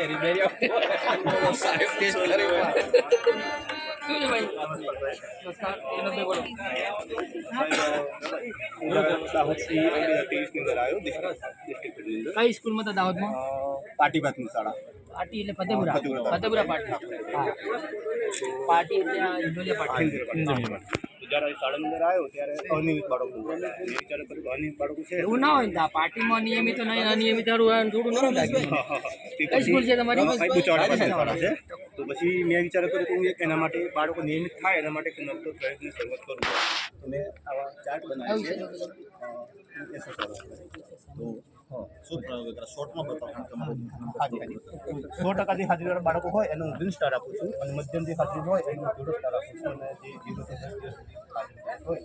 કેરી બેરી સાહેબ ટેસ્ટ કરી કઈ સ્કૂલમાં હતા દાહોદમાં? પાટી ભાતની શાળા પાર્ટી એટલે ફતેપુરા ફતેપુરા. હા. પાર્ટી એટલે પાર્ટી તો જ્યારે સાડા અંદર આવ્યો ત્યારે અનિયમિત બાળકો વિચાર કર્યો કે અનિયમિત બાળકો છે. એવું ના હોય ને તો આ પાર્ટીમાં નિયમિત હોય નહીં અનિયમિત હારું હોય ને થોડું સ્કૂલ છે તમારી? છે. તો પછી મેં વિચાર કર્યો કે હું એક એના માટે બાળકો નિયમિત થાય એના માટે નવતો પ્રયત્ન શરૂઆત કરું. તો મેં આવા ચાર્ટ બનાવી છે. અ, શું શોર્ટમાં બતાવો. હાજી હાજી સો ટકાથી હાજરીવાળા બાળકો હોય એનું ગ્રીન સ્ટાર આપું છું. અને મધ્યમથી હાજરી હોય એનું ઝીરો સ્ટાર આપું છું. અને જે ઝીરો થી દસ હોય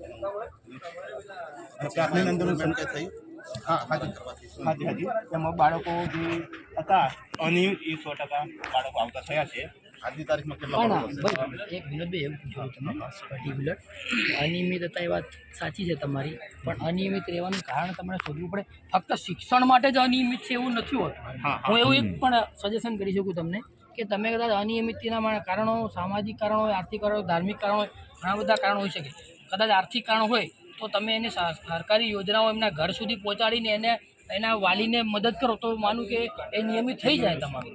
સંકેત થઈ હા હાજી હાજી હાજી. એમાં બાળકો જે હતા અને એ સો ટકા બાળકો આવતા થયા છે. આજની તારીખમાં કેટલા બાળકો એક વિનોદભાઈ એવું પૂછ્યું તમે પર્ટિક્યુલર અનિયમિતતા એ વાત સાચી છે તમારી પણ અનિયમિત રહેવાનું કારણ તમારે શોધવું પડે. ફક્ત શિક્ષણ માટે જ અનિયમિત છે એવું નથી હોતું. હા, એવું એક પણ સજેશન કરી શકું તમને કે તમે કદાચ અનિયમિતતાના કારણો સામાજિક કારણો હોય આર્થિક કારણો ધાર્મિક કારણો હોય ઘણા બધા કારણો હોઈ શકે. કદાચ આર્થિક કારણ હોય તો તમે એને સરકારી યોજનાઓ એમના ઘર સુધી પહોંચાડીને એને એના વાલીને મદદ કરો તો માનું કે એ નિયમિત થઈ જાય તમારું.